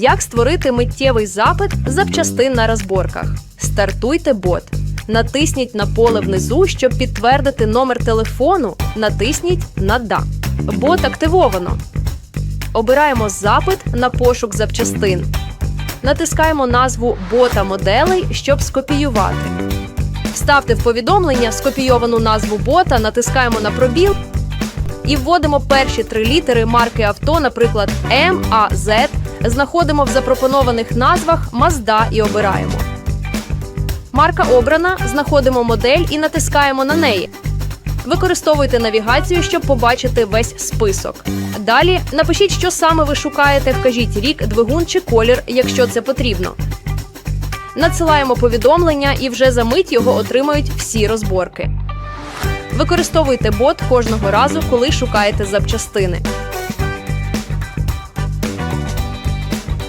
Як створити миттєвий запит запчастин на розборках? Стартуйте бот. Натисніть на поле внизу, щоб підтвердити номер телефону. Натисніть на Да. Бот активовано. Обираємо запит на пошук запчастин. Натискаємо назву бота моделей, щоб скопіювати. Вставте в повідомлення скопійовану назву бота, натискаємо на пробіл і вводимо перші три літери марки авто, наприклад, М, А, З. Знаходимо в запропонованих назвах Mazda і обираємо. Марка обрана, знаходимо модель і натискаємо на неї. Використовуйте навігацію, щоб побачити весь список. Далі напишіть, що саме ви шукаєте, вкажіть рік, двигун чи колір, якщо це потрібно. Надсилаємо повідомлення і вже за мить його отримають всі розборки. Використовуйте бот кожного разу, коли шукаєте запчастини.